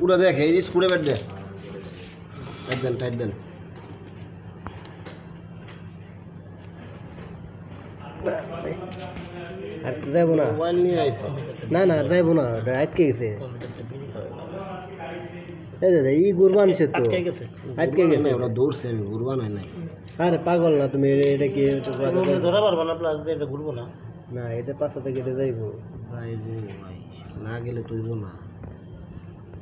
পুরো দেখ এই যে স্ক্রু ব্যাট টাইট দেন টাইট দেন। আর তো যাব না। মোবাইল নিয়ে আইছে। না না যাইবো না আটকে গেছে? এই দাদা ই গুরবান সে তো। আটকে গেছে। আটকে গেছে। ওরা দৌড়ছে আমি ঘুরবা নাই নাই। আরে পাগল না তুমি এটা- কি ধরা পারব না প্লাস যে এটা ঘুরবো না। না এটা পাশা থেকে এটা যাইবো। যাইবো ভাই না গেলে তুইবো না।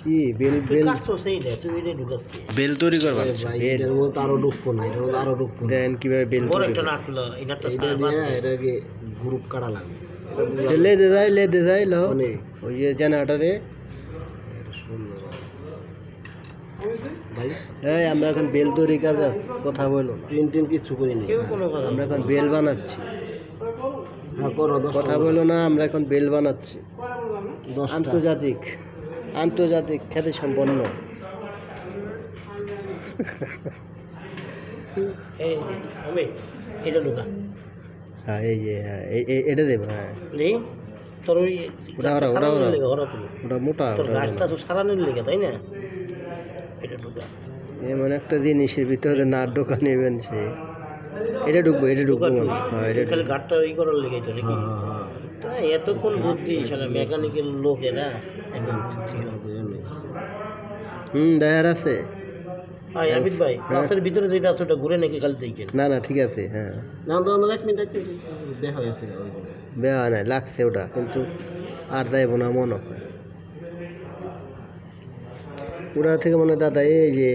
কি? বেল বেল এটা কি? বেল তৈরি করবা এ ভাই এটার মধ্যে তো আরও ঢুকবো না মধ্যে আরও ঢুকবো দেন কীভাবে বেল বড় একটা। নাট হলো এই নাটটা দে। এটাকে গ্রুপ কাটা লাগবে। এটা বুঝা- এটা লেদে যায় লেদে যায় লো ওই যে জেনারেটারে। এটা ভাই? এই আমরা এখন বেল তৈরি কাজ কথা বলো না। প্রিন্ট টিন কিছু করিনি আমরা এখন বেল বানাচ্ছি। হ্যাঁ কথা বলো না আমরা এখন বেল বানাচ্ছি। আন্তর্জাতিক। আন্তর্জাতিক খ্যাতি সম্পন্ন হ্যাঁ এই যে হ্যাঁ এটা দেবো হ্যাঁ। তোর ওই ওটা ওরা, ওটা ওরা। লেগে ওরা তুই ওটা মোটা গাছটা তো সারানোর লেগে তাই না? এটা ঢুকা এমন একটা জিনিসের ভিতরে নাট ঢোকা নেবেন সে। এটা ঢুকবো এটা ঢুকবো মানে হ্যাঁ এটা খালি করার লেগে তো নাকি? এতক্ষণ বুদ্ধি মেকানিক্যাল লোক এরা হ্যাঁ, হুম দায়ার আছে। ভাই আবিদ ভাই ক্লাসের ভিতরে যেটা আছে ওটা ঘুরে নাকি খালি দেখেন না না ঠিক আছে হ্যাঁ। না তো আমার এক মিনিট এক দেখা হয়েছে বেয়া নাই লাগছে ওটা কিন্তু আর যাইব না মনে হয়। থেকে মনে হয় দাদা এই যে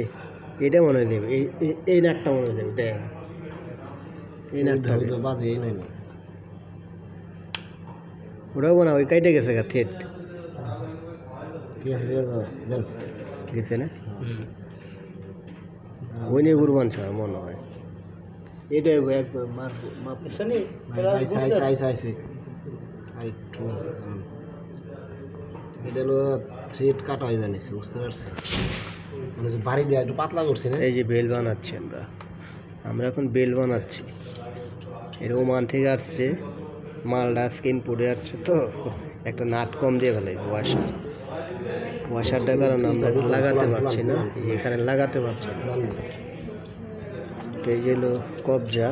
এটা মনে হয় দেবে এই এই- নাটটা মনে হয় দেবে দেখ এই নাটটা ওই বাজে এই ওটাও মনে হয় ওই কাইটে গেছে গা থেট ঠিক আছে গেছে না ওই নিয়ে গুরবান ছ মনে হয় এটাই একবার মারবো মাপ আইসে আইসে আইসে আইসে আরেকটু হুম। এটা হলো থ্রেড কাটা হয়ে বানিয়েছে বুঝতে পারছেন মানে যে বাড়ি দেওয়া একটু পাতলা করছে না এই যে বেল বানাচ্ছি আমরা আমরা এখন বেল বানাচ্ছি এটা ওমান থেকে আসছে মালটা আজকে ইনপুটে আসছে তো একটা নাট কম দিয়ে ফেলে ওয়াশার ওয়াশারটার কারণে আমরা লাগাতে পারছি না এখানে লাগাতে পারছি না। এই হলো কবজা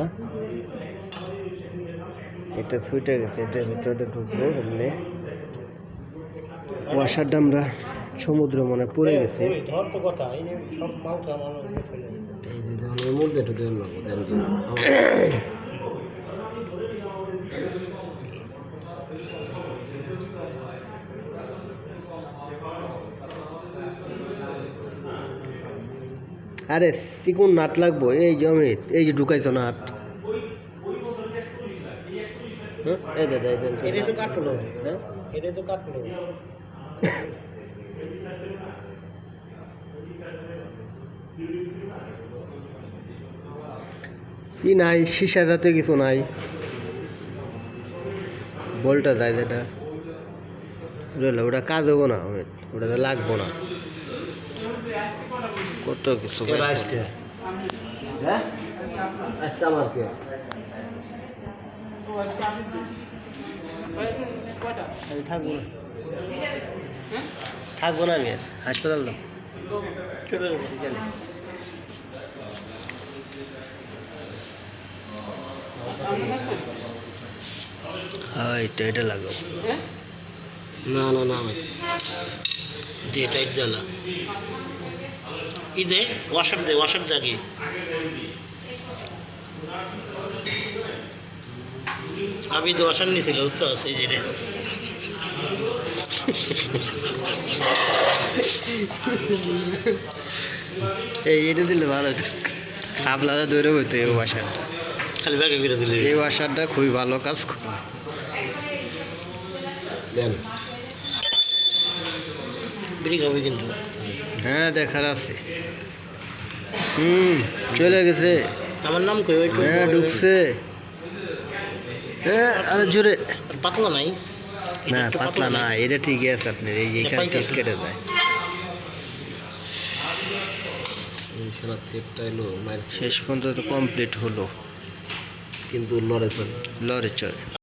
এটা ছুটে গেছে এটার ভিতরে ঢুকবো এমনি। ওয়াশারটা আমরা সমুদ্র মনে পড়ে গেছে। ওই ধর তো কথা এই যে সব মালটা আমার ইয়ে চলে যাবে। এই যে যেমন এর মধ্যে একটু দেন না দেন দেন আমার- আরে চিকুন নাট লাগবো এই যে অমিত এই যে ঢুকাইছো নাট। হ্যাঁ? এই তো কাটলো। হ্যাঁ? এটাই তো কাটলো। কি নাই সীসা জাতীয় কিছু নাই। বলটা যায় যেটা। ওটা কাজ হব না অমিত ওটাতে লাগবো না। কত কিছু হ্যাঁ? আজকে আমার কে? থাকব না। থাকব না আমি আর। হাসপাতাল যাবে হ্যাঁ এটা এটা লাগাবো না না না ভাই দে টাইট জ্বালা ই দে ওয়াশার দে আমি তো ওয়াশার নিয়েছিল বুঝছ? সেই যেটা এই এটা দিলে ভালো খাবলাদা দৌড়ে হইতো এই ওয়াশারটা। খালি ব্যাগে করে দিলে। এই ওয়াশারটা খুবই ভালো কাজ করে। দেন। বিড়ি খাবে কিন্তু। হ্যাঁ দেখার আছে। হুম চলে গেছে। আমার নাম কই? ওই হ্যাঁ ঢুকছে। হ্যাঁ আরে জোরে। পাতলা নাই? না পাতলা না এটা ঠিকই আছে আপনার। এই যে এখান না। কেটে যায় শেষ পর্যন্ত কমপ্লিট হলো। কিন্তু লড়ে চলে। লরে চড়ে